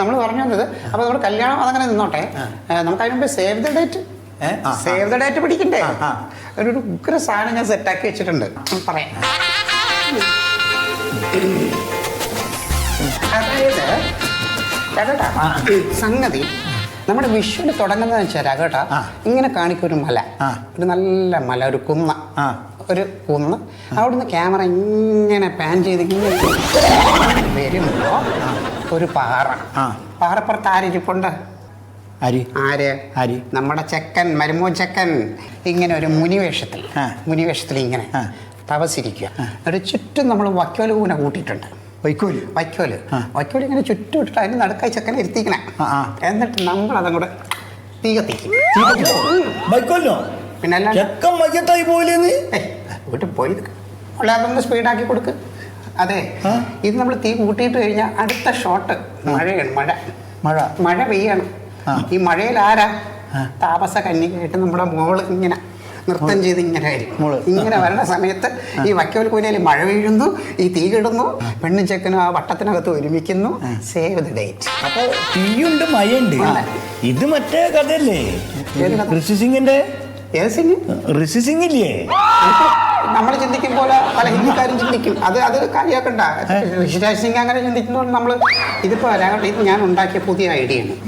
നമ്മൾ പറഞ്ഞു വന്നത് അപ്പൊ നമ്മുടെ കല്യാണം അതങ്ങനെ നിന്നോട്ടെ. നമുക്ക് അതിന് മുമ്പ് save the date. Save the date പിടിക്കണ്ടേ. ഒരു ഉഗ്ര സാധനം ഞാൻ സെറ്റാക്കി വെച്ചിട്ടുണ്ട്. പറയാം. അതായത് സംഗതി നമ്മുടെ വിഷുവിന് തുടങ്ങുന്നത് വെച്ചാൽ രാഘേട്ടാ ഇങ്ങനെ കാണിക്കും ഒരു മല. ഒരു നല്ല മല ഒരു കുന്ന. ഒരു കുന്ന്. അവിടുന്ന് ക്യാമറ ഇങ്ങനെ പാൻ ചെയ്ത് ഇങ്ങനെ വരുമ്പോ ഒരു പാറ. ആ. പാറപ്പുറത്ത് ആരിരിപ്പുണ്ട് അരി ആര്? ആര്? നമ്മുടെ ചെക്കൻ മരുമോ ചെക്കൻ. ഇങ്ങനെ ഒരു മുനിവേഷത്തിൽ മുനിവേഷത്തിൽ ഇങ്ങനെ. തപസിരിക്കുക എന്നിട്ട് ചുറ്റും നമ്മൾ വക്കോൽ കൂനെ കൂട്ടിയിട്ടുണ്ട്. വൈക്കോൽ? വൈക്കോൽ. വൈക്കോൽ ഇങ്ങനെ ചുറ്റും ഇട്ടിട്ട് അതിന് നടുക്കായി ചെക്കനെ ഇരുത്തിക്കണേ. എന്നിട്ട് നമ്മൾ അതങ്ങോട്ട് തീ കത്തിക്കും പിന്നെ പോയി. സ്പീഡാക്കി കൊടുക്ക്. അതെ. ഇത് നമ്മൾ തീ കൂട്ടിയിട്ട് കഴിഞ്ഞാൽ അടുത്ത ഷോട്ട് മഴയാണ് മഴ. മഴ. മഴ പെയ്യാണ്. ഈ മഴയിൽ ആരാ? താമസ താപസ കന്യകയായിട്ട് നമ്മുടെ മോൾ ഇങ്ങനെ നൃത്തം ചെയ്ത് ഇങ്ങനെ ഇങ്ങനെ വരണ സമയത്ത് ഈ വക്കോൽ കൂനയിൽ മഴ വീഴുന്നു ഈ തീ കിടുന്നു പെണ്ണും ചെക്കനും ആ വട്ടത്തിനകത്ത് ഒരുമിക്കുന്നു. സേവ് ദ ഡേറ്റ് അപ്പൊ തീയുണ്ട് മഴയുണ്ട്. ഇത് മറ്റേ കഥയല്ലേ? ഋഷി സിംഗിന്റെ ഋഷി സിംഗ് ഇല്ലേ നമ്മൾ അത് അത് കാര്യമാക്കണ്ട. ഋഷിരാജ് സിംഗ് അങ്ങനെ ചിന്തിക്കുന്നതുകൊണ്ട് നമ്മൾ ഇതിപ്പോ രാഘവ ഇത് ഞാൻ ഉണ്ടാക്കിയ പുതിയ ഐഡിയ ആണ്